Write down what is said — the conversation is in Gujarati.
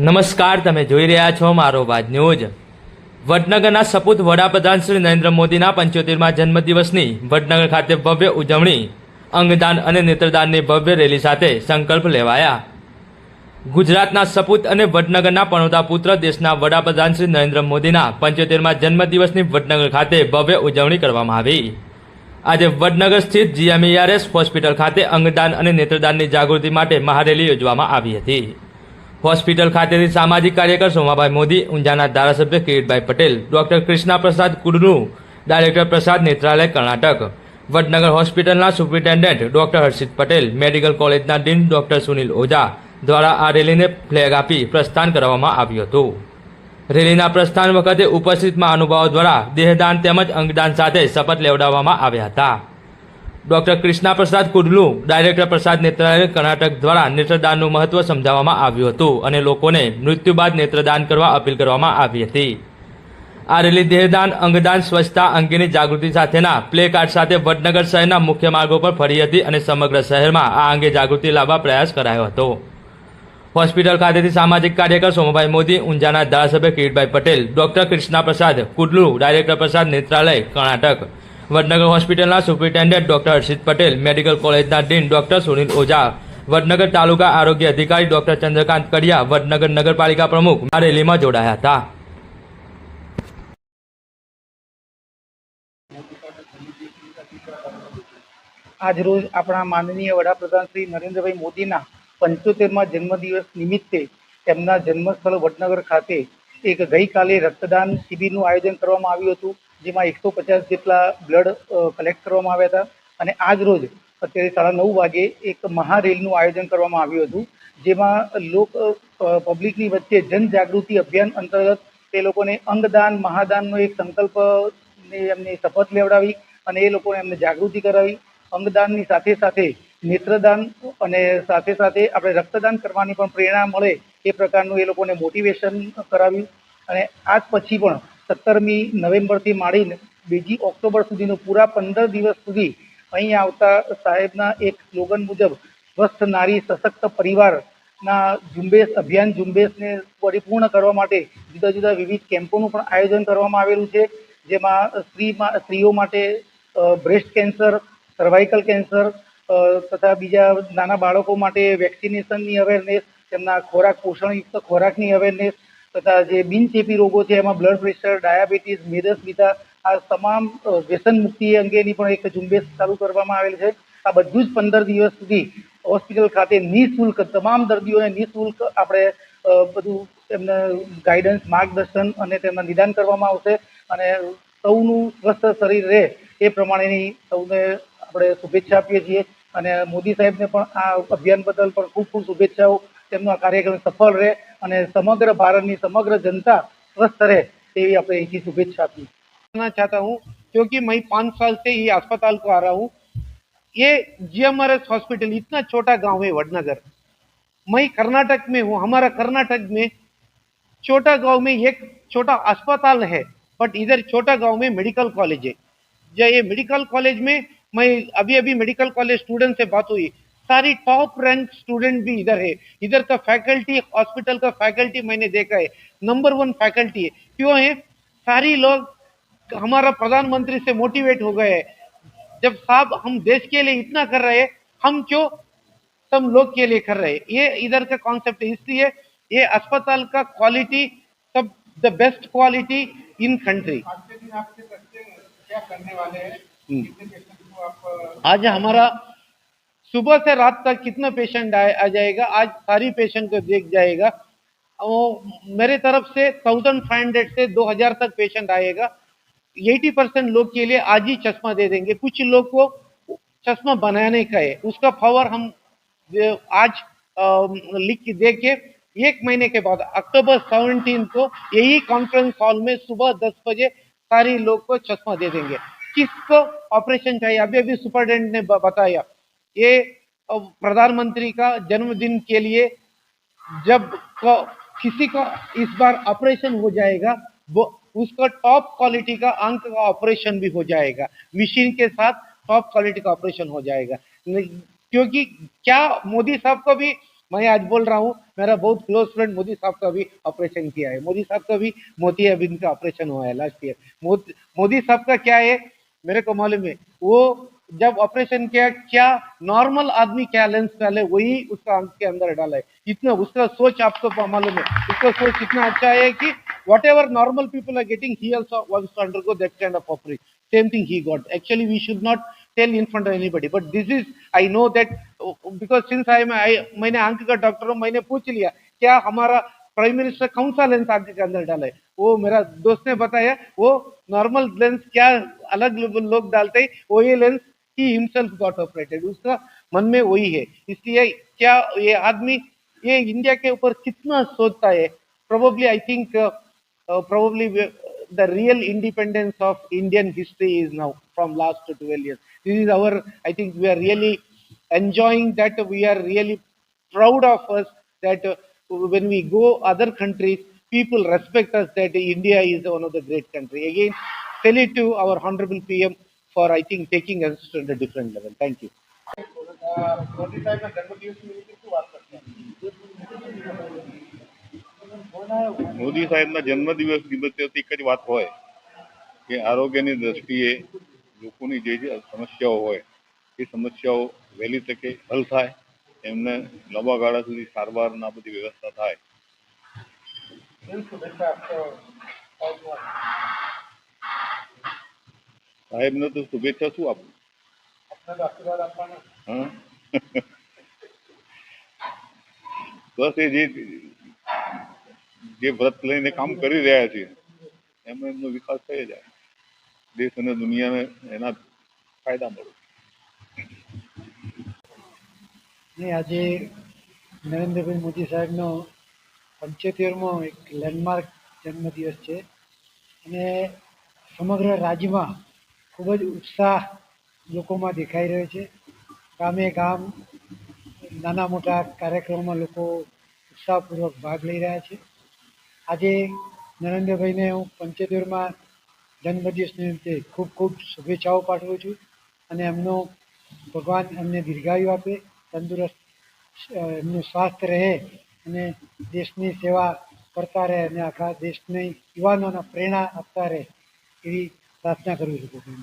નમસ્કાર, તમે જોઈ રહ્યા છો મારો વાત ન્યૂઝ. વડનગરના સપૂત વડાપ્રધાન શ્રી નરેન્દ્ર મોદીના પંચોતેરમાં જન્મદિવસની વડનગર ખાતે ભવ્ય ઉજવણી, અંગદાન અને નેત્રદાનની ભવ્ય રેલી સાથે સંકલ્પ લેવાયા. ગુજરાતના સપૂત અને વડનગરના પણોતા પુત્ર દેશના વડાપ્રધાન શ્રી નરેન્દ્ર મોદીના પંચોતેરમાં જન્મદિવસની વડનગર ખાતે ભવ્ય ઉજવણી કરવામાં આવી. આજે વડનગર સ્થિત જીએમઈઆરએસ હોસ્પિટલ ખાતે અંગદાન અને નેત્રદાનની જાગૃતિ માટે મહારેલી યોજવામાં આવી હતી. હોસ્પિટલ ખાતેથી સામાજિક કાર્યકર સોમાભાઈ મોદી, ઊંઝાના ધારાસભ્ય કિરીટભાઈ પટેલ, ડોક્ટર કૃષ્ણા પ્રસાદ કુડનુ, ડાયરેક્ટર પ્રસાદ નેત્રાલય, કર્ણાટક. વડનગર હોસ્પિટલના superintendent doctor Harshit Patel, medical કોલેજના ડીન ડોક્ટર સુનિલ ઓઝા દ્વારા આ રેલીને ફ્લેગ આપી પ્રસ્થાન કરવામાં આવ્યું હતું. રેલીના પ્રસ્થાન વખતે ઉપસ્થિત મહાનુભાવો દ્વારા દેહદાન તેમજ અંગદાન સાથે શપથ લેવડાવવામાં આવ્યા હતા. ડોક્ટર કૃષ્ણા પ્રસાદ કુડલુ, ડાયરેક્ટર પ્રસાદ નેત્રાલય કર્ણાટક દ્વારા નેત્રદાનનું મહત્વ સમજાવવામાં આવ્યું હતું અને લોકોને મૃત્યુ બાદ નેત્રદાન કરવા અપીલ કરવામાં આવી હતી. આ રેલી દેહદાન, અંગદાન, સ્વચ્છતા અંગેની જાગૃતિ સાથેના પ્લે કાર્ડ સાથે વડનગર શહેરના મુખ્ય માર્ગો પર ફરી હતી અને સમગ્ર શહેરમાં આ અંગે જાગૃતિ લાવવા પ્રયાસ કરાયો હતો. હોસ્પિટલ ખાતેથી સામાજિક કાર્યકર સોમભાઈ મોદી, ઊંઝાના ધારાસભ્ય કિરીટભાઈ પટેલ, ડોક્ટર કૃષ્ણા પ્રસાદ કુડલુ, ડાયરેક્ટર પ્રસાદ નેત્રાલય, કર્ણાટક વડનગર હોસ્પિટલના superintendent doctor Harshit Patel, medical કોલેજના ડીન ડોક્ટર સુનિલ ઓઝા, વડનગર તાલુકા આરોગ્ય અધિકારી ડોક્ટર ચંદ્રકાંત કડિયા, વડનગર નગરપાલિકા પ્રમુખ આ રેલીમાં જોડાયા હતા. આજરોજ આપણા માનનીય વડાપ્રધાન શ્રી નરેન્દ્રભાઈ મોદીના પંચોતેરમાં જન્મદિવસ નિમિત્તે તેમના જન્મસ્થળ વડનગર ખાતે એક ગઈકાલે રક્તદાન શિબિરનું આયોજન કરવામાં આવ્યું હતું. જેમાં એકસો પચાસ જેટલા બ્લડ કલેક્ટ કરવામાં આવ્યા હતા. અને આજ રોજ અત્યારે સાડા નવ વાગે એક મહારેલનું આયોજન કરવામાં આવ્યું હતું, જેમાં લોક પબ્લિકની વચ્ચે જનજાગૃતિ અભિયાન અંતર્ગત તે લોકોને અંગદાન, મહાદાનનો એક સંકલ્પ એમની શપથ લેવડાવી અને એ લોકોને એમને જાગૃતિ કરાવી. અંગદાનની સાથે સાથે નેત્રદાન અને સાથે સાથે આપણે રક્તદાન કરવાની પણ પ્રેરણા મળે એ પ્રકારનું એ લોકોને મોટિવેશન કરાવ્યું. અને આજ પછી પણ સત્તરમી નવેમ્બરથી માંડીને બીજી ઓક્ટોબર સુધીનું પૂરા પંદર દિવસ સુધી અહીં આવતા સાહેબના એક સ્લોગન મુજબ સ્વસ્થ નારી, સશક્ત પરિવારના ઝુંબેશ, અભિયાન ઝુંબેશને પરિપૂર્ણ કરવા માટે જુદા જુદા વિવિધ કેમ્પોનું પણ આયોજન કરવામાં આવેલું છે, જેમાં સ્ત્રીમાં સ્ત્રીઓ માટે બ્રેસ્ટ કેન્સર, સર્વાઇકલ કેન્સર તથા બીજા નાના બાળકો માટે વેક્સિનેશનની અવેરનેસ, તેમના ખોરાક પોષણયુક્ત ખોરાકની અવેરનેસ તથા જે બિનચેપી રોગો છે, એમાં બ્લડ પ્રેશર ડાયાબિટીસ મેદસ્વીતા આ તમામ વ્યસન મુક્તિ અંગેની પણ એક ઝુંબેશ ચાલુ કરવામાં આવેલ છે. આ બધું જ પંદર દિવસ સુધી હોસ્પિટલ ખાતે નિઃશુલ્ક, તમામ દર્દીઓને નિઃશુલ્ક આપણે બધું એમને ગાઈડન્સ માર્ગદર્શન અને તેમના નિદાન કરવામાં આવશે અને સૌનું સ્વસ્થ શરીર રહે એ પ્રમાણેની સૌને આપણે શુભેચ્છા આપીએ છીએ અને મોદી સાહેબને પણ આ અભિયાન બદલ પણ ખૂબ ખૂબ શુભેચ્છાઓ. તેમનો આ કાર્યક્રમ સફળ રહે. અને સમગ્ર ભારતની સમગ્ર જનતા સ્વસ્થ રહે તેવી આપણે અહીંથી શુભેચ્છા આપીએ करना चाहता हूँ क्योंकि मैं पाँच साल से ये अस्पताल को आ रहा हूँ ये जीएमआरएस हॉस्पिटल इतना छोटा गांव है वडनगर मैं कर्नाटक में हूँ हमारा कर्नाटक में छोटा गांव में एक छोटा अस्पताल है बट इधर छोटा गांव में मेडिकल कॉलेज है जो ये मेडिकल कॉलेज में मैं अभी अभी मेडिकल कॉलेज स्टूडेंट से बात हुई सारी टॉप रैंक स्टूडेंट भी इधर है। इधर का फैकल्टी हॉस्पिटल का फैकल्टी मैंने देखा है। नंबर वन फैकल्टी है। क्यों है? सारी लोग हमारा प्रधानमंत्री से मोटिवेट हो गए हैं। जब साहब हम देश के लिए इतना कर रहे हैं हम क्यों सब लोग के लिए कर रहे हैं? ये इधर का कॉन्सेप्ट है। इसलिए ये अस्पताल का क्वालिटी सब the best quality in country आज हमारा सुबह से रात तक कितना पेशेंट आ, आ जाएगा आज सारी पेशेंट को देख जाएगा। वो मेरे तरफ़ से थाउज़ेंड फाइव हंड्रेड से दो हज़ार तक पेशेंट आएगा। एटी परसेंट लोग के लिए आज ही चश्मा दे देंगे। कुछ लोग को चश्मा बनाने का है उसका पावर हम आज लिख के दे के एक महीने के बाद अक्टूबर सेवनटीन को यही कॉन्फ्रेंस हॉल में सुबह दस बजे सारी लोग को चश्मा दे देंगे। किसको ऑपरेशन चाहिए? अभी अभी सुपरटेंडेंट ने बताया। ये प्रधानमंत्री का जन्मदिन के लिए जब को, किसी का इस बार ऑपरेशन हो जाएगा वो उसका टॉप क्वालिटी का अंक का ऑपरेशन भी हो जाएगा। मशीन के साथ टॉप क्वालिटी का ऑपरेशन हो जाएगा। क्योंकि क्या मोदी साहब को भी मैं आज बोल रहा हूँ मेरा बहुत क्लोज फ्रेंड मोदी साहब का भी ऑपरेशन किया है। मोदी साहब का भी मोतियाबिंद का ऑपरेशन हुआ है लास्ट ईयर मोदी साहब का क्या है मेरे को मालूम है वो जब ऑपरेशन किया क्या नॉर्मल आदमी क्या लेंस डाले वही उसका आँख के अंदर डाला है। इतना उसका सोच आपको मालूम है। उसका सोच इतना अच्छा है कि what ever normal people are getting he kind of operation. Same thing he got. Actually we should not tell in front of anybody. But this is i know that uh, because since i am मैंने आँख का डॉक्टर हूँ मैंने पूछ लिया क्या हमारा प्राइम मिनिस्टर कौन सा लेंस आँख के अंदर डाला है? वो मेरा दोस्त ने बताया वो नॉर्मल लेंस क्या अलग लोग लोग डालते हैं वो ये lens ही हिमसेल्फ गॉट ऑपरेटेड उसका मन में वही है इसलिए क्या ये आदमी ये इंडिया के ऊपर कितना सोचता है probably i think uh, uh, probably we- the real independence of indian history is now from last 12 years this is our i think we are really enjoying that we are really proud of us that uh, when we go other countries people respect us that india is one of the great country again salute to our honorable pm for i think taking us to a different level. Thank you. Modi સાહેબના જન્મદિવસ નિમિત્તે એક જ વાત હોય કે આરોગ્યની દ્રષ્ટિએ લોકોની જે જે સમસ્યાઓ હોય એ સમસ્યાઓ વહેલી તકે હલ થાય એમને લાંબા ગાળા સુધી સારવારના બધી વ્યવસ્થા થાય. સાહેબને? સાહેબને તો શુભેચ્છા શું આપું? બસ એ જે જે વ્રત લઈને કામ કરી રહ્યા છે એમનો એમનો વિકાસ થઈ જાય. દેશ અને દુનિયાને એના ફાયદા મળે. ને આજે નરેન્દ્રભાઈ મોદી સાહેબનો પંચોતેરમો એક લેન્ડમાર્ક જન્મદિવસ છે. અને સમગ્ર રાજ્યમાં ખૂબ જ ઉત્સાહ લોકોમાં દેખાઈ રહ્યો છે. ગામે ગામ નાના મોટા કાર્યક્રમોમાં લોકો ઉત્સાહપૂર્વક ભાગ લઈ રહ્યા છે. આજે નરેન્દ્રભાઈને હું પંચોતેરમાં જન્મદિવસ નિમિત્તે ખૂબ ખૂબ શુભેચ્છાઓ પાઠવું છું અને એમનો ભગવાન એમને દીર્ઘાયુ આપે, તંદુરસ્ત એમનું સ્વાસ્થ્ય રહે અને દેશની સેવા કરતા રહે અને આખા દેશની યુવાનોને પ્રેરણા આપતા રહે એવી પ્રાર્થના કરું છું